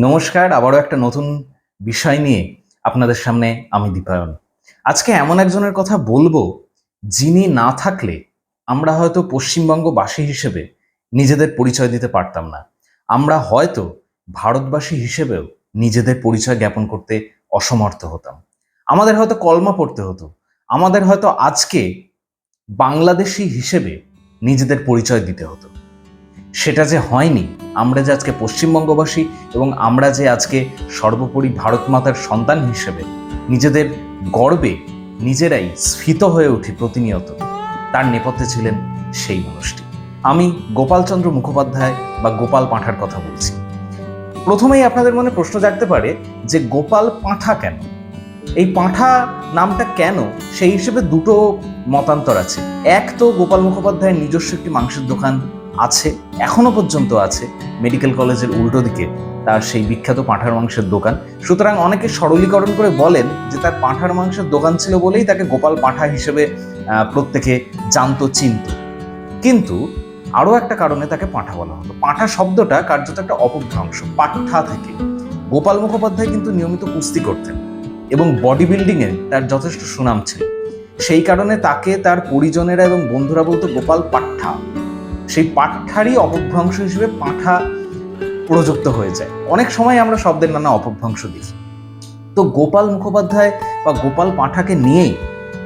নমস্কার, আবারও একটা নতুন বিষয় নিয়ে আপনাদের সামনে আমি দীপায়ন। আজকে এমন একজনের কথা বলব যিনি না থাকলে আমরা হয়তো পশ্চিমবঙ্গবাসী হিসেবে নিজেদের পরিচয় দিতে পারতাম না। আমরা হয়তো ভারতবাসী হিসেবেও নিজেদের পরিচয় জ্ঞাপন করতে অসমর্থ হতাম। আমাদের হয়তো কলমা পড়তে হতো। আমাদের হয়তো আজকে বাংলাদেশি হিসেবে নিজেদের পরিচয় দিতে হতো। সেটা যে হয়নি, আমরা যে আজকে পশ্চিমবঙ্গবাসী এবং আমরা যে আজকে সর্বোপরি ভারত মাতার সন্তান হিসেবে নিজেদের গর্বে নিজেরাই স্ফীত হয়ে উঠি প্রতিনিয়ত, তার নেপথ্যে ছিলেন সেই মানুষটি। আমি গোপালচন্দ্র মুখোপাধ্যায় বা গোপাল পাঁঠার কথা বলছি। প্রথমেই আপনাদের মনে প্রশ্ন জাগতে পারে যে গোপাল পাঁঠা কেন? এই পাঁঠা নামটা কেন? সেই হিসেবে দুটো মতান্তর আছে। এক তো গোপাল মুখোপাধ্যায়ের নিজস্ব একটি মাংসের দোকান আছে, এখনও পর্যন্ত আছে। মেডিকেল কলেজের উল্টো দিকে তার সেই বিখ্যাত পাঁঠার মাংসের দোকান। সুতরাং অনেকে সরলীকরণ করে বলেন যে তার পাঁঠার মাংসের দোকান ছিল বলেই তাকে গোপাল পাঁঠা হিসেবে প্রত্যেকে জানতো, চিনত। কিন্তু আরও একটা কারণে তাকে পাঁঠা বলা হতো। পাঁঠা শব্দটা কার্যত একটা অপভ্রংশ পাঠা থেকে। গোপাল মুখোপাধ্যায় কিন্তু নিয়মিত কুস্তি করতেন এবং বডি বিল্ডিংয়ে তার যথেষ্ট সুনাম ছিল। সেই কারণে তাকে তার পরিজনেরা এবং বন্ধুরা বলতো গোপাল পাঠা। সেই পাঠারই অপভ্রংশ হিসেবে পাঁঠা প্রযুক্ত হয়ে যায়। অনেক সময় আমরা শব্দের নানা অপভ্রংশ দেখি। তো গোপাল মুখোপাধ্যায় বা গোপাল পাঁঠাকে নিয়েই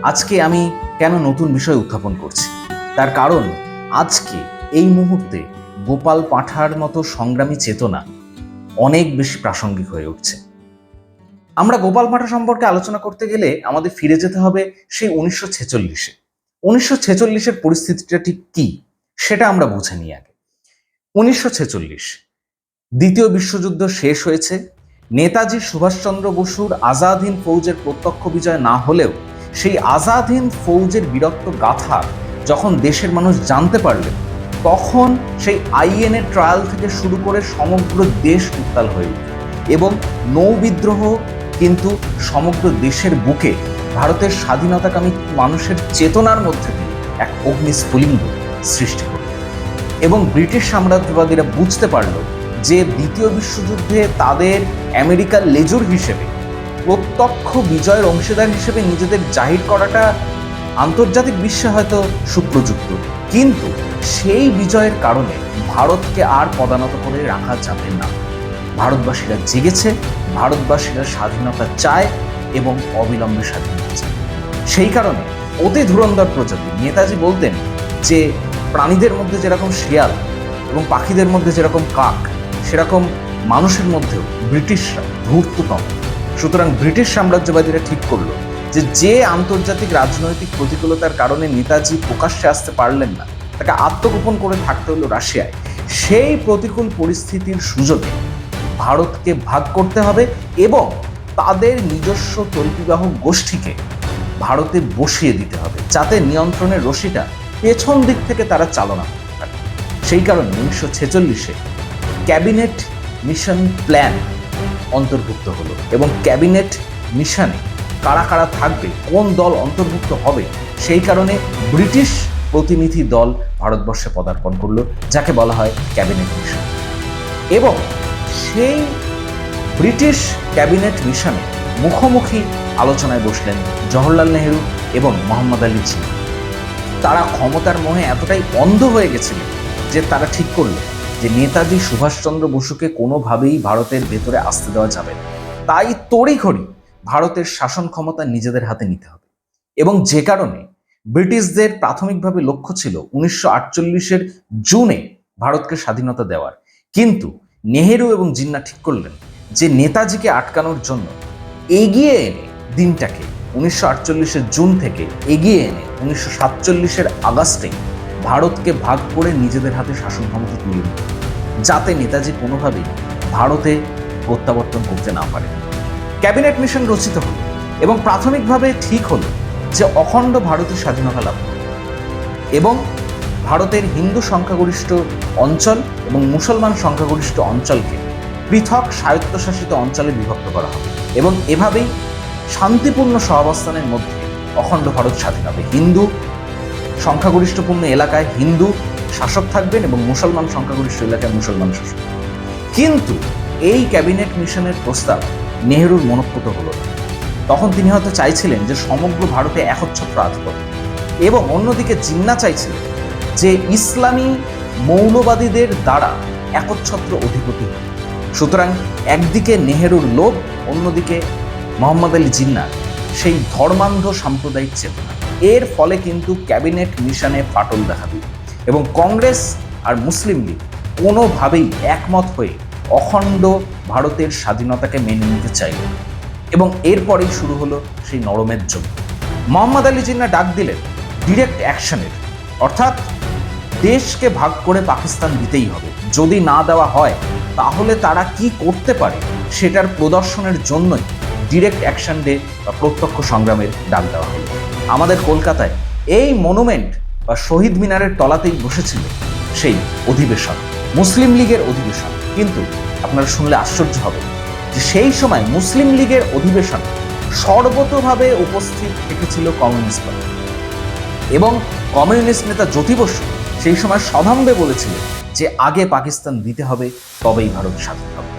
আজকে আমি কেন নতুন বিষয় উত্থাপন করছি? তার কারণ, আজকে এই মুহূর্তে গোপাল পাঁঠার মতো সংগ্রামী চেতনা অনেক বেশি প্রাসঙ্গিক হয়ে উঠছে। আমরা গোপাল পাঁঠা সম্পর্কে আলোচনা করতে গেলে আমাদের ফিরে যেতে হবে সেই উনিশশো ছেচল্লিশে। উনিশশো ছেচল্লিশের পরিস্থিতিটা ঠিক কি? সেটা আমরা বুঝে নিই আগে। উনিশশো ছেচল্লিশ, দ্বিতীয় বিশ্বযুদ্ধ শেষ হয়েছে। নেতাজি সুভাষচন্দ্র বসুর আজাদ হিন্দ ফৌজের প্রত্যক্ষ বিজয় না হলেও সেই আজাদ হিন্দ ফৌজের বিরক্ত গাথা যখন দেশের মানুষ জানতে পারলেন তখন সেই আইএনএ ট্রায়াল থেকে শুরু করে সমগ্র দেশ উত্তাল হয়ে উঠল এবং নৌ বিদ্রোহ কিন্তু সমগ্র দেশের বুকে ভারতের স্বাধীনতাকামী মানুষের চেতনার মধ্যে এক অগ্নিস্ফুলিঙ্গ। সৃষ্টি করল। এবং ব্রিটিশ সাম্রাজ্যবাদীরা বুঝতে পারল যে দ্বিতীয় বিশ্বযুদ্ধে তাদের আমেরিকার লেজুর হিসেবে, প্রত্যক্ষ বিজয়ের অংশীদার হিসেবে নিজেদের জাহির করাটা আন্তর্জাতিক বিশ্বে হয়তো সুপ্রযুক্ত। কিন্তু সেই বিজয়ের কারণে ভারতকে আর পদানত করে রাখা যাবে না। ভারতবাসীরা জেগেছে, ভারতবাসীরা স্বাধীনতা চায় এবং অবিলম্বে স্বাধীনতা চায় সেই কারণে অতি ধুরন্ধর প্রজাতি। নেতাজি বলতেন যে প্রাণীদের মধ্যে যেরকম শিয়াল এবং পাখিদের মধ্যে যেরকম কাক, সেরকম মানুষের মধ্যেও ব্রিটিশরা ধূর্ততম। সুতরাং ব্রিটিশ সাম্রাজ্যবাদীরা ঠিক করল যে যে আন্তর্জাতিক রাজনৈতিক প্রতিকূলতার কারণে নেতাজি প্রকাশ্যে আসতে পারলেন না, তাকে আত্মগোপন করে থাকতে হলো রাশিয়ায়। সেই প্রতিকূল পরিস্থিতির সুযোগে ভারতকে ভাগ করতে হবে এবং তাদের নিজস্ব তল্পিবাহক গোষ্ঠীকে ভারতে বসিয়ে দিতে হবে, যাতে নিয়ন্ত্রণের রশিটা পেছন দিক থেকে তারা চালনা করতে পারে। সেই কারণে উনিশশো ছেচল্লিশে ক্যাবিনেট মিশন প্ল্যান অন্তর্ভুক্ত হলো এবং ক্যাবিনেট মিশনে কারা কারা থাকবে, কোন দল অন্তর্ভুক্ত হবে, সেই কারণে ব্রিটিশ প্রতিনিধি দল ভারতবর্ষে পদার্পণ করল, যাকে বলা হয় ক্যাবিনেট মিশন। এবং সেই ব্রিটিশ ক্যাবিনেট মিশনে মুখোমুখি আলোচনায় বসলেন জওহরলাল নেহেরু এবং মোহাম্মদ আলী জিনা তারা ক্ষমতার মোহে এতটাই অন্ধ হয়ে গেছিলেন যে তারা ঠিক করল, যে নেতাজি সুভাষচন্দ্র বসুকে কোনোভাবেই ভারতের ভেতরে আসতে দেওয়া যাবে না। তাই তড়িঘড়ি ভারতের শাসন ক্ষমতা নিজেদের হাতে নিতে হবে। এবং যে কারণে ব্রিটিশদের প্রাথমিকভাবে লক্ষ্য ছিল উনিশশো আটচল্লিশের জুনে ভারতকে স্বাধীনতা দেওয়ার। কিন্তু নেহেরু এবং জিন্না ঠিক করলেন যে নেতাজিকে আটকানোর জন্য এগিয়ে এনে দিনটাকে উনিশশো আটচল্লিশের জুন থেকে এগিয়ে এনে উনিশশো সাতচল্লিশের আগস্টে ভারতকে ভাগ করে নিজেদের হাতে শাসন ক্ষমতা তুলে নিত যাতে নেতাজি কোনোভাবেই ভারতে প্রত্যাবর্তন করতে না পারে। ক্যাবিনেট মিশন রচিত হলো এবং প্রাথমিকভাবে ঠিক হলো যে অখণ্ড ভারতের স্বাধীনতা লাভ এবং ভারতের হিন্দু সংখ্যাগরিষ্ঠ অঞ্চল এবং মুসলমান সংখ্যাগরিষ্ঠ অঞ্চলকে পৃথক স্বায়ত্তশাসিত অঞ্চলে বিভক্ত করা হবে। এবং এভাবেই শান্তিপূর্ণ সহাবস্থানের মধ্যে অখণ্ড ভারত স্বাধীন হবে। হিন্দু সংখ্যাগরিষ্ঠপূর্ণ এলাকায় হিন্দু শাসক থাকবেন এবং মুসলমান সংখ্যাগরিষ্ঠ এলাকায় মুসলমান শাসক। কিন্তু এই ক্যাবিনেট মিশনের প্রস্তাব নেহরুর মনঃপুত হলো। তখন তিনি হয়তো চাইছিলেন যে সমগ্র ভারতে একচ্ছত্র আধিপত্য। এবং অন্যদিকে জিন্না চাইছিলেন যে ইসলামী মৌলবাদীদের দ্বারা একচ্ছত্র অধিপতি সুতরাং একদিকে নেহেরুর লোভ, অন্যদিকে মোহাম্মদ আলী জিন্নার সেই ধর্মান্ধ সাম্প্রদায়িক চেতনা। এর ফলে কিন্তু ক্যাবিনেট মিশনে ফাটল দেখা দিল এবং কংগ্রেস আর মুসলিম লীগ কোনোভাবেই একমত হয়ে অখণ্ড ভারতের স্বাধীনতাকে মেনে নিতে চাইল এবং এরপরেই শুরু হলো সেই নরমের যুগ। মোহাম্মদ আলী জিন্না ডাক দিলেন ডিরেক্ট অ্যাকশনের অর্থাৎ দেশকে ভাগ করে পাকিস্তান দিতেই হবে। যদি না দেওয়া হয়, তাহলে তারা কি করতে পারে? সেটার প্রদর্শনের জন্যই ডিরেক্ট অ্যাকশন ডে বা প্রত্যক্ষ সংগ্রামের ডাক দেওয়া হলো। আমাদের কলকাতায় এই মনুমেন্ট বা শহীদ মিনারের তলাতেই বসেছিল সেই অধিবেশন, মুসলিম লীগের অধিবেশন। কিন্তু আপনারা শুনলে আশ্চর্য হবে যে সেই সময় মুসলিম লীগের অধিবেশন সর্বতভাবে উপস্থিত থেকেছিল কমিউনিস্ট পার্টি। এবং কমিউনিস্ট নেতা জ্যোতি বসু সেই সময় সদম্বে বলেছিলেন যে আগে পাকিস্তান দিতে হবে, তবেই ভারত স্বাধীন হবে।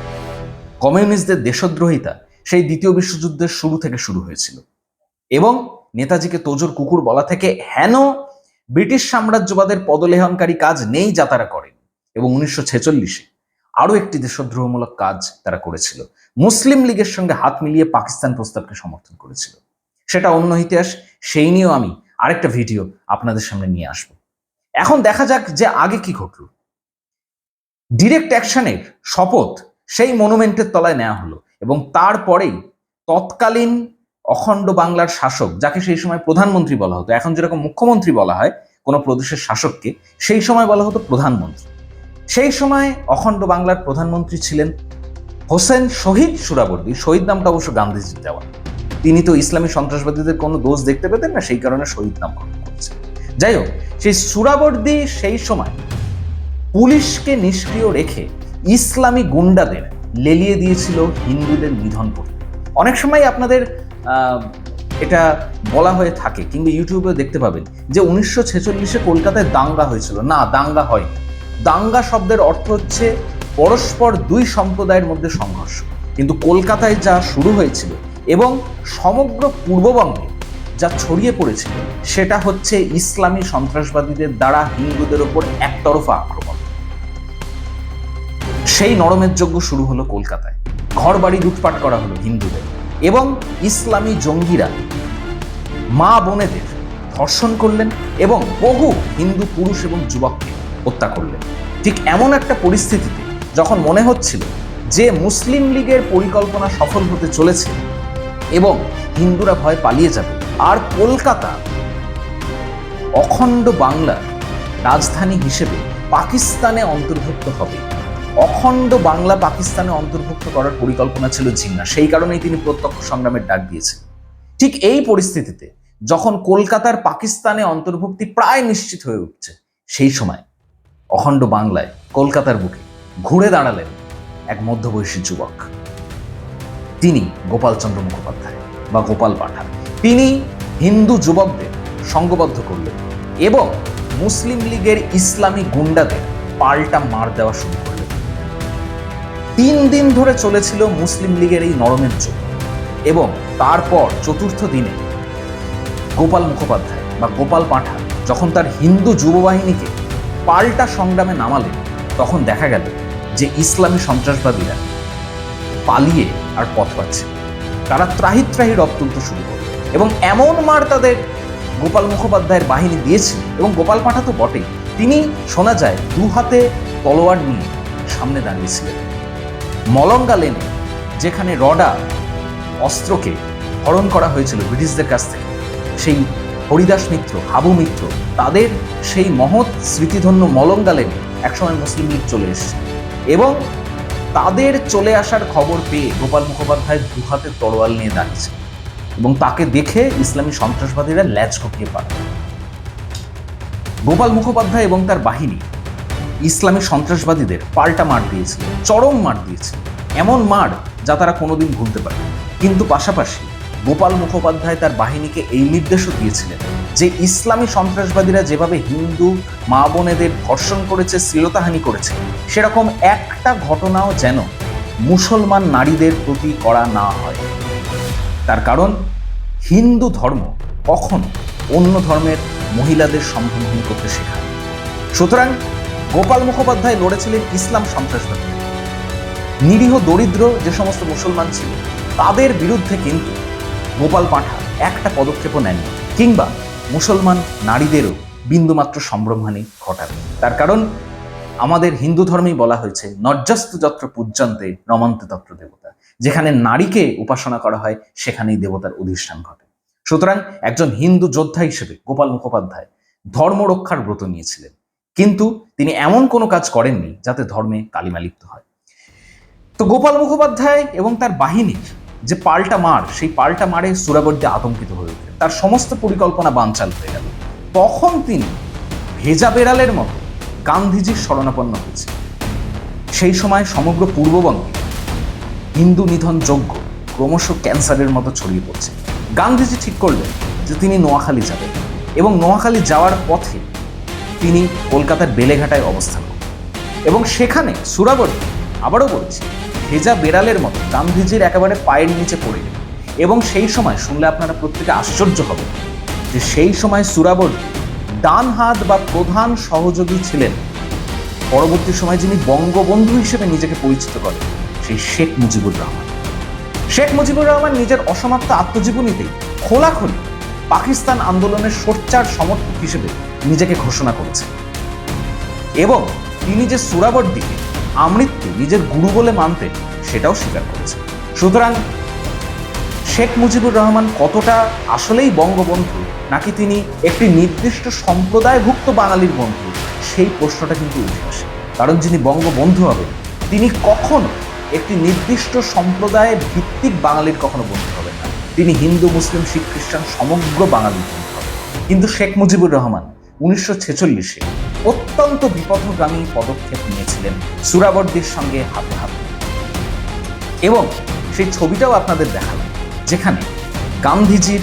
কমিউনিস্টদের দেশদ্রোহিতা সেই দ্বিতীয় বিশ্বযুদ্ধের শুরু থেকে শুরু হয়েছিল। এবং নেতাজিকে তোজোর কুকুর বলা থেকে হেন ব্রিটিশ সাম্রাজ্যবাদের পদলেহনকারী কাজ নেই যা তারা করেন। এবং উনিশশো ছেচল্লিশে আরও একটি দেশদ্রোহমূলক কাজ তারা করেছিল। মুসলিম লীগের সঙ্গে হাত মিলিয়ে পাকিস্তান প্রস্তাবকে সমর্থন করেছিল। সেটা অন্য ইতিহাস, সেই নিয়েও আমি আরেকটা ভিডিও আপনাদের সামনে নিয়ে আসব। এখন দেখা যাক যে আগে কি ঘটল। ডিরেক্ট অ্যাকশনের শপথ সেই মনুমেন্টের তলায় নেওয়া হলো। এবং তারপরেই তৎকালীন অখণ্ড বাংলার শাসক, যাকে সেই সময় প্রধানমন্ত্রী বলা হতো, এখন যেরকম মুখ্যমন্ত্রী বলা হয় কোনো প্রদেশের শাসককে, সেই সময় বলা হতো প্রধানমন্ত্রী। সেই সময় অখণ্ড বাংলার প্রধানমন্ত্রী ছিলেন হোসেন শহীদ সুরাবর্দী শহীদ নামটা অবশ্য গান্ধীজির দেওয়া। তিনি তো ইসলামী সন্ত্রাসবাদীদের কোনো দোষ দেখতে পেতেন না, সেই কারণে শহীদ নাম করেছেন। যাই হোক, সেই সুরাবর্দী সেই সময় পুলিশকে নিষ্ক্রিয় রেখে ইসলামী গুন্ডাদের লেলিয়ে দিয়েছিল হিন্দুদের নিধন করতে অনেক সময় আপনাদের এটা বলা হয়ে থাকে কিংবা ইউটিউবে দেখতে পাবেন যে উনিশশো ছেচল্লিশে কলকাতায় দাঙ্গা হয়েছিল। না, দাঙ্গা হয় দাঙ্গা শব্দের অর্থ হচ্ছে পরস্পর দুই সম্প্রদায়ের মধ্যে সংঘর্ষ। কিন্তু কলকাতায় যা শুরু হয়েছিল এবং সমগ্র পূর্ববঙ্গে যা ছড়িয়ে পড়েছিল, সেটা হচ্ছে ইসলামী সন্ত্রাসবাদীদের দ্বারা হিন্দুদের ওপর একতরফা আক্রমণ। সেই নরমের যজ্ঞ শুরু হলো কলকাতায়। ঘর বাড়ি লুটপাট করা হলো হিন্দুদের এবং ইসলামী জঙ্গিরা মা বোনেদের ধর্ষণ করলেন এবং বহু হিন্দু পুরুষ এবং যুবককে হত্যা করলেন। ঠিক এমন একটা পরিস্থিতিতে যখন মনে হচ্ছিল যে মুসলিম লীগের পরিকল্পনা সফল হতে চলেছে এবং হিন্দুরা ভয় পালিয়ে যাবে, আর কলকাতা অখণ্ড বাংলার রাজধানী হিসেবে পাকিস্তানে অন্তর্ভুক্ত হবে। অখণ্ড বাংলা পাকিস্তানে অন্তর্ভুক্ত করার পরিকল্পনা ছিল জিন্না। সেই কারণেই তিনি প্রত্যক্ষ সংগ্রামের ডাক দিয়েছেন। ঠিক এই পরিস্থিতিতে যখন কলকাতার পাকিস্তানে অন্তর্ভুক্তি প্রায় নিশ্চিত হয়ে উঠছে, সেই সময় অখণ্ড বাংলায় কলকাতার বুকে ঘুরে দাঁড়ালেন এক মধ্যবয়সী যুবক। তিনি গোপালচন্দ্র মুখোপাধ্যায় বা গোপাল পাঠান তিনি হিন্দু যুবকদের সঙ্গবদ্ধ করলেন এবং মুসলিম লীগের ইসলামী গুন্ডাদের পাল্টা মার দেওয়া শুরু করলেন তিন দিন ধরে চলেছিল মুসলিম লীগের এই নরমের যুগ এবং তারপর চতুর্থ দিনে গোপাল মুখোপাধ্যায় বা গোপাল পাঠা যখন তার হিন্দু যুববাহিনীকে পাল্টা সংগ্রামে নামালেন, তখন দেখা গেল যে ইসলামী সন্ত্রাসবাদীরা পালিয়ে আর পথ পাচ্ছে তারা ত্রাহি ত্রাহি রব শুরু করল এবং এমন মার তাদের গোপাল মুখোপাধ্যায়ের বাহিনী দিয়েছিল এবং গোপাল পাঠা তো বটেই। তিনি শোনা যায় দু হাতে তলোয়ার নিয়ে সামনে দাঁড়িয়েছিলেন। মলঙ্গা লেনে, যেখানে রডা অস্ত্রকে হরণ করা হয়েছিল ব্রিটিশদের কাছ থেকে। সেই হরিদাস মিত্র, হাবু মিত্র, তাদের সেই মহৎ স্মৃতিধন্য মলঙ্গা লেনে একসময় মুসলিম লীগ চলে এসেছে এবং তাদের চলে আসার খবর পেয়ে গোপাল মুখোপাধ্যায় দু হাতে তরোয়াল নিয়ে দাঁড়িয়েছে এবং তাকে দেখে ইসলামী সন্ত্রাসবাদীরা ল্যাচ ঘটিয়ে পারে গোপাল মুখোপাধ্যায় এবং তার বাহিনী ইসলামী সন্ত্রাসবাদীদের পাল্টা মার দিয়েছিল চরম মার দিয়েছিল এমন মার যা তারা কোনোদিন ভুলতে পারে কিন্তু পাশাপাশি গোপাল মুখোপাধ্যায় তার বাহিনীকে এই নির্দেশও দিয়েছিলেন যে ইসলামী সন্ত্রাসবাদীরা যেভাবে হিন্দু মা বোনেদের ধর্ষণ করেছে, শ্লীলতাহানি করেছে, সেরকম একটা ঘটনাও যেন মুসলমান নারীদের প্রতি করা না হয়। তার কারণ, হিন্দু ধর্ম কখনো অন্য ধর্মের মহিলাদের সম্ভ্রমহীন করতে শেখায় সুতরাং গোপাল মুখোপাধ্যায় লড়েছিলেন ইসলাম সন্ত্রাসবাদী। নিরীহ দরিদ্র যে সমস্ত মুসলমান ছিল, তাদের বিরুদ্ধে কিন্তু গোপাল পাঠা একটা পদক্ষেপও নেননি, কিংবা মুসলমান নারীদেরও বিন্দুমাত্র সম্ভ্রমহানি ঘটাবে। তার কারণ, আমাদের হিন্দু ধর্মেই বলা হয়েছে, নর্যাস্ত যত্র পূজ্যন্তে রমন্তে তত্র দেবতা। যেখানে নারীকে উপাসনা করা হয়, সেখানেই দেবতার অধিষ্ঠান ঘটে। সুতরাং একজন হিন্দু যোদ্ধা হিসেবে গোপাল মুখোপাধ্যায় ধর্ম রক্ষার ব্রত নিয়েছিলেন। কিন্তু তিনি এমন কোনো কাজ করেননি যাতে ধর্মে কালিমা লিপ্ত হয়। তো গোপাল মুখোপাধ্যায় এবং তার বাহিনীর যে পাল্টা মার, সেই পাল্টা মারে সুরাবর্দী আতঙ্কিত হয়ে ওঠে তার সমস্ত পরিকল্পনা বানচাল হয়ে গেল। তখন তিনি ভেজা বেড়ালের মতো গান্ধীজির শরণাপন্ন হয়েছে সেই সময় সমগ্র পূর্ববঙ্গে হিন্দু নিধন যজ্ঞ ক্রমশ ক্যান্সারের মতো ছড়িয়ে পড়ছে। গান্ধীজি ঠিক করলেন যে তিনি নোয়াখালী যাবেন এবং নোয়াখালী যাওয়ার পথে তিনি কলকাতার বেলেঘাটায় অবস্থান এবং সেখানে সুরাবর্তী আবারও বলছি, ভেজা বেড়ালের মতো গান্ধীজির একেবারে পায়ের নিচে পড়ে গেল এবং সেই সময় শুনলে আপনারা প্রত্যেকে আশ্চর্য হবে যে সেই সময় সুরাবর্তী ডান হাত বা প্রধান সহযোগী ছিলেন। পরবর্তী সময় যিনি বঙ্গবন্ধু হিসেবে নিজেকে পরিচিত করেন, সেই শেখ মুজিবুর রহমান। শেখ মুজিবুর রহমান নিজের অসমাপ্ত আত্মজীবনীতেই খোলাখুলি পাকিস্তান আন্দোলনের সোচ্চার সমর্থক হিসেবে নিজেকে ঘোষণা করেছেন এবং তিনি যে সুরাবর্দিকে আমৃত্যু নিজের গুরু বলে মানতেন সেটাও স্বীকার করেছেন সুতরাং শেখ মুজিবুর রহমান কতটা আসলেই বঙ্গবন্ধু, নাকি তিনি একটি নির্দিষ্ট সম্প্রদায়ভুক্ত বাঙালির বন্ধু, সেই প্রশ্নটা কিন্তু উঠে আসে। কারণ যিনি বঙ্গবন্ধু হবেন, তিনি কখনো একটি নির্দিষ্ট সম্প্রদায় ভিত্তিক বাঙালির কখনো বন্ধু হবেন না। তিনি হিন্দু, মুসলিম, শিখ, খ্রিস্টান, সমগ্র বাঙালির বন্ধু হবেন। কিন্তু শেখ মুজিবুর রহমান উনিশশো ছেচল্লিশে অত্যন্ত বিপথগামী পদক্ষেপ নিয়েছিলেন সুরাবর্দির সঙ্গে হাতে হাতে। এবং সেই ছবিটাও আপনাদের দেখালাম, যেখানে গান্ধীজির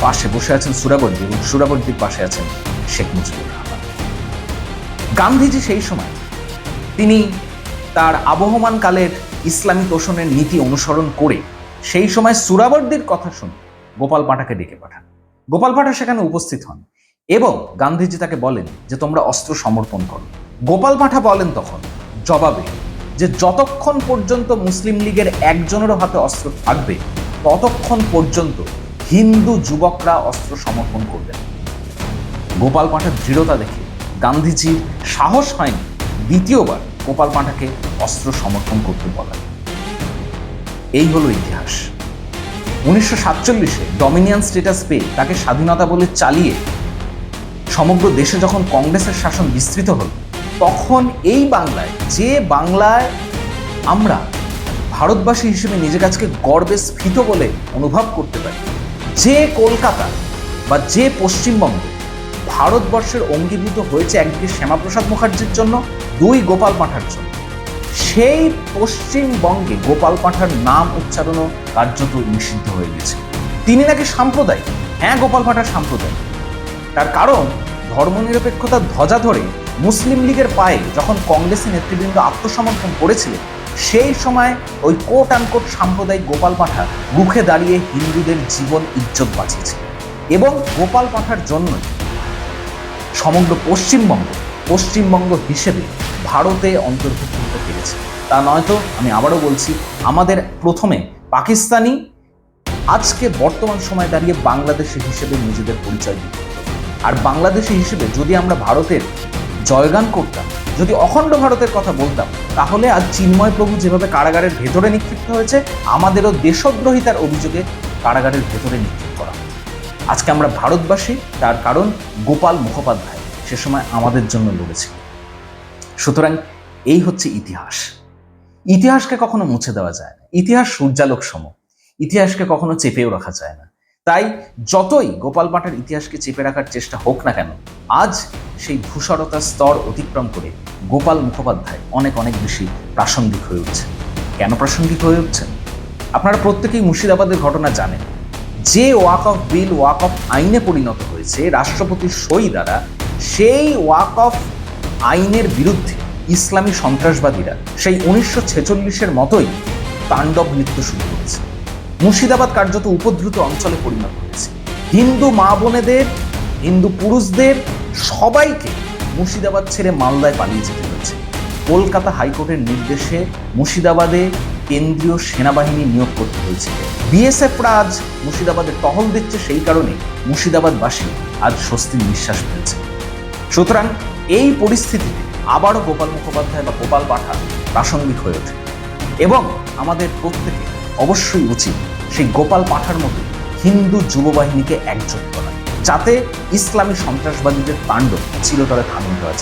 পাশে বসে আছেন সুরাবর্দী এবং সুরাবর্দির পাশে আছেন শেখ মুজিবুর রহমান। গান্ধীজি সেই সময় তিনি তার আবহমান কালের ইসলামী তোষণের নীতি অনুসরণ করে সেই সময় সুরাবর্দির কথা শুনে গোপাল পাঠাকে ডেকে পাঠান। গোপাল পাঠা সেখানে উপস্থিত হন। এবং গান্ধীজি তাকে বলেন যে, তোমরা অস্ত্র সমর্পণ করো। গোপাল পাঠা বলেন তখন, জবাবে যে, যতক্ষণ পর্যন্ত মুসলিম লীগের একজনেরও হাতে অস্ত্র থাকবে, ততক্ষণ পর্যন্ত হিন্দু যুবকরা অস্ত্র সমর্পণ করবেন গোপাল পাঠার দৃঢ়তা দেখে গান্ধীজির সাহস হয়নি দ্বিতীয়বার গোপাল পাঠাকে অস্ত্র সমর্পণ করতে বলা। এই হলো ইতিহাস। উনিশশো সাতচল্লিশে ডমিনিয়ন স্টেটাস পেয়ে তাকে স্বাধীনতা বলে চালিয়ে সমগ্র দেশে যখন কংগ্রেসের শাসন বিস্তৃত হল, তখন এই বাংলায়, যে বাংলায় আমরা ভারতবাসী হিসেবে নিজের কাছকে গর্বে স্ফীত বলে অনুভব করতে পারি, যে কলকাতা বা যে পশ্চিমবঙ্গ ভারতবর্ষের অঙ্গীভূত হয়েছে একদিকে শ্যামাপ্রসাদ মুখার্জির জন্য, দুই গোপাল পাঠার জন্য। সেই পশ্চিমবঙ্গে গোপাল পাঠার নাম উচ্চারণও কার্যত নিষিদ্ধ হয়ে গেছে। তিনি নাকি সাম্প্রদায়িক? হ্যাঁ গোপাল পাঠার সাম্প্রদায়িক। তার কারণ ধর্মনিরপেক্ষতার ধ্বজা ধরে মুসলিম লীগের পায়ে যখন কংগ্রেসের নেতৃবৃন্দ আত্মসমর্পণ করেছিলেন, সেই সময় ওই কোট আনকোট সাম্প্রদায়িক গোপাল পাঠা মুখে দাঁড়িয়ে হিন্দুদের জীবন ইজ্জত বাঁচিয়েছে এবং গোপাল পাঠার জন্যই সমগ্র পশ্চিমবঙ্গ পশ্চিমবঙ্গ হিসেবে ভারতে অন্তর্ভুক্ত হতে পেরেছে তা নয়তো আমি আবারও বলছি, আমাদের প্রথমে পাকিস্তানি, আজকে বর্তমান সময় দাঁড়িয়ে বাংলাদেশি হিসেবে নিজেদের পরিচয় দিতে। আর বাংলাদেশি হিসেবে যদি আমরা ভারতের জয়গান করতাম, যদি অখণ্ড ভারতের কথা বলতাম, তাহলে আজ চিন্ময় প্রভু যেভাবে কারাগারের ভেতরে নিক্ষিপ্ত হয়েছে, আমাদেরও দেশদ্রোহিতার অভিযোগে কারাগারের ভেতরে নিক্ষেপ করা। আজকে আমরা ভারতবাসী, তার কারণ গোপাল মুখোপাধ্যায়, সে সময় আমাদের জন্য লড়েছিল। সুতরাং এই হচ্ছে ইতিহাস। ইতিহাসকে কখনো মুছে দেওয়া যায় না। ইতিহাস সূর্যালোক সম ইতিহাসকে কখনো চেপেও রাখা যায় না। তাই যতই গোপাল পাঠার ইতিহাসকে চেপে রাখার চেষ্টা হোক না কেন, আজ সেই ধূসরতার স্তর অতিক্রম করে গোপাল মুখোপাধ্যায় অনেক অনেক বেশি প্রাসঙ্গিক হয়ে উঠছে। কেন প্রাসঙ্গিক হয়ে উঠছেন আপনারা প্রত্যেকেই মুর্শিদাবাদের ঘটনা জানেন। যে walk of bill, walk of আইনে পরিণত হয়েছে, রাষ্ট্রপতির সই দ্বারা সেই ওয়াক অফ আইনের বিরুদ্ধে ইসলামী সন্ত্রাসবাদীরা সেই উনিশশো ছেচল্লিশের মতোই তাণ্ডব নৃত্য শুরু করেছে। মুর্শিদাবাদ কার্যত উপদ্রুত অঞ্চলে পরিণত হয়েছে। হিন্দু মা বোনেদের, হিন্দু পুরুষদের সবাইকে মুর্শিদাবাদ ছেড়ে মালদায় পালিয়ে যেতে হয়েছে। কলকাতা হাইকোর্টের নির্দেশে মুর্শিদাবাদে কেন্দ্রীয় সেনাবাহিনী নিয়োগ করতে হয়েছে। বিএসএফরা আজ মুর্শিদাবাদে টহল দিচ্ছে, সেই কারণে মুর্শিদাবাদবাসী আজ স্বস্তির নিঃশ্বাস ফেলছে। সুতরাং এই পরিস্থিতিতে আবারও গোপাল মুখোপাধ্যায় বা গোপাল পাঠা প্রাসঙ্গিক হয়ে ওঠে। এবং আমাদের প্রত্যেকে অবশ্যই উচিত সেই গোপাল পাঠার মতো হিন্দু যুববাহিনীকে একজোট করা, যাতে ইসলামী সন্ত্রাসবাদীদের তাণ্ডব চিরতরে থামিয়ে যায়।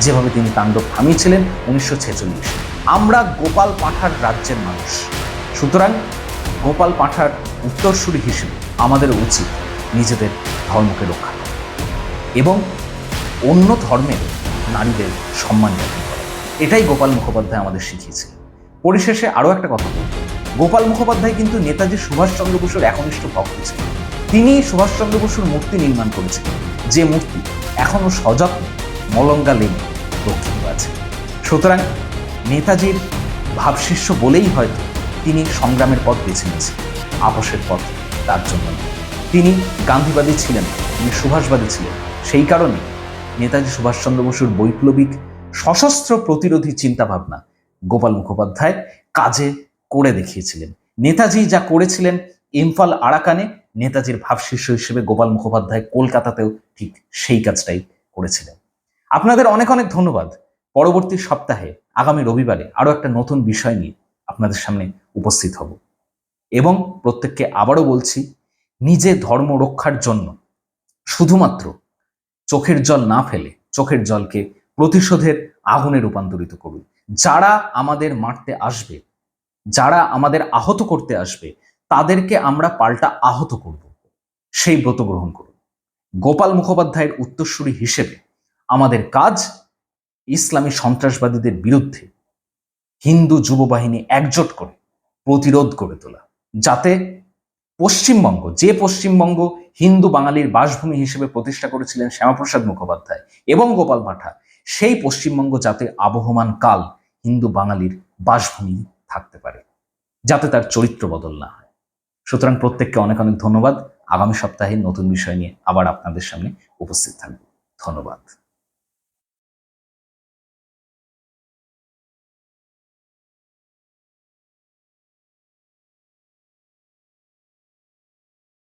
যেভাবে তিনি তাণ্ডব থামিয়েছিলেন উনিশশো ছেচল্লিশে। আমরা গোপাল পাঠার রাজ্যের মানুষ। সুতরাং গোপাল পাঠার উত্তরসূরি হিসেবে আমাদের উচিত নিজেদের ধর্মকে রক্ষা করা এবং অন্য ধর্মের নারীদের সম্মান করা। এটাই গোপাল মুখোপাধ্যায় আমাদের শিখিয়েছে পরিশেষে আরও একটা কথা বলব। গোপাল মুখোপাধ্যায় কিন্তু নেতাজি সুভাষচন্দ্র বসুর একনিষ্ঠ ভক্ত ছিলেন। তিনি সুভাষচন্দ্র বসুর মূর্তি নির্মাণ করেছিলেন। যে মূর্তি এখনও সযত্নে মলঙ্গা লেনে রক্ষিত আছে। সুতরাং নেতাজির ভাবশিষ্য বলেই হয়তো তিনি সংগ্রামের পথ বেছে নিয়েছেন, আপোষের পথ তার জন্য তিনি গান্ধীবাদী ছিলেন, তিনি সুভাষবাদী ছিলেন। সেই কারণে নেতাজি সুভাষচন্দ্র বসুর বৈপ্লবিক সশস্ত্র প্রতিরোধী চিন্তাভাবনা গোপাল মুখোপাধ্যায় কাজে করে দেখিয়েছিলেন। নেতাজি যা করেছিলেন, ইম্ফল আরাকানে নেতাজির ভাবশিষ্য হিসেবে গোপাল মুখোপাধ্যায় কলকাতাতেও ঠিক সেই কাজটাই করেছিলেন। আপনাদের অনেক অনেক ধন্যবাদ। পরবর্তী সপ্তাহে, আগামী রবিবারে আরও একটা নতুন বিষয় নিয়ে আপনাদের সামনে উপস্থিত হব। এবং প্রত্যেককে আবারও বলছি, নিজে ধর্ম রক্ষার জন্য শুধুমাত্র চোখের জল না ফেলে চোখের জলকে প্রতিশোধের আগুনে রূপান্তরিত করুন। যারা আমাদের মারতে আসবে যারা আমাদের আহত করতে আসবে, তাদেরকে আমরা পাল্টা আহত করব। সেই ব্রত গ্রহণ করুন। গোপাল মুখোপাধ্যায়ের উত্তরসূরি হিসেবে আমাদের কাজ ইসলামী সন্ত্রাসবাদীদের বিরুদ্ধে হিন্দু যুববাহিনী একজোট করে প্রতিরোধ করে তোলা, যাতে পশ্চিমবঙ্গ, যে পশ্চিমবঙ্গ হিন্দু বাঙালির বাসভূমি হিসেবে প্রতিষ্ঠা করেছিলেন শ্যামাপ্রসাদ মুখোপাধ্যায় এবং গোপাল ভাটা সেই পশ্চিমবঙ্গ যাতে আবহমান কাল হিন্দু বাঙালির বাসভূমি থাকতে পারে, যাতে তার চরিত্র বদল না হয়। সুতরাং প্রত্যেককে অনেক অনেক ধন্যবাদ। আগামী সপ্তাহে নতুন বিষয় নিয়ে আবার আপনাদের সামনে উপস্থিত থাকবে। ধন্যবাদ।